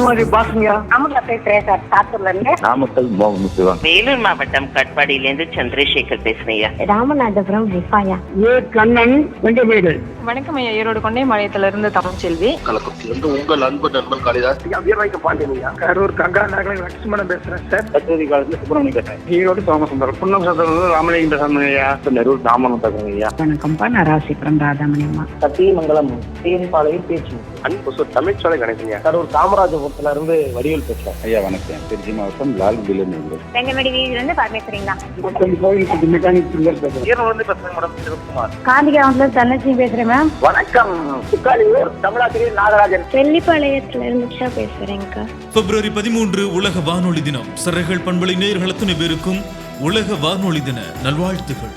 அமுதா பேசுறேன் சார் சாத்தூர்ல இருந்து நாமக்கல் மோகன் சிவன் வேலூர் மாவட்டம் கட்பாடியிலேருந்து சந்திரசேகர் பேசுறேன் ராமநாதபுரம் ஏ கண்ணன் வணக்கம் ஐயா ஈரோடு கொண்டை மாநிலத்திலிருந்து தமிழ்ச்செல்வி. கள்ளக்குறிச்சியிலிருந்து உங்கள் அன்பு நண்பன் காளிதாஸ். வீரவாய்க்கு பாண்டியனியா கரூர் கங்கா நகரில் லட்சுமணன் பேசுறேன் சார். கத்தூரி காலத்துல சுப்பிரமணியம் பேசுறேன். ஈரோடு சோமசுந்தரம் புன்னம் சத்திரம் ராமலிங்கம் பேசுறேன் ஐயா. நெரூர் தாமனம் பேசுறேன் ஐயா. வணக்கம்ப்பா நான் ராசிபுரம் ராதாமணியம்மா சத்தியமங்கலம் தேன்பாளையம் பேச்சு. அன்பு தமிழ்ச்சோலை கணேசன்யா கரூர் காமராஜபுரத்துல இருந்து வடிவேல் பேசுறேன் ஐயா வணக்கம். திருச்சி மாவட்டம் லால் பில்லன் வெங்கமேடி வீதியில இருந்து பரமேஸ்வரிங்களா சிவகுமார் காந்திகிராமத்துல தனலட்சுமி பேசுறேன் மேம் வணக்கம். சுக்காலியூர் தமிழாசிரியர் நாகராஜன். வெள்ளிப்பாளையத்துல இருந்து உஷா பேசுறேன்க்கா பிப்ரவரி பதிமூன்று உலக வானொலி தினம். சிறைகள் பண்பலை நேயர்கள் அத்தனை பேருக்கும் உலக வானொலி தின நல்வாழ்த்துகள்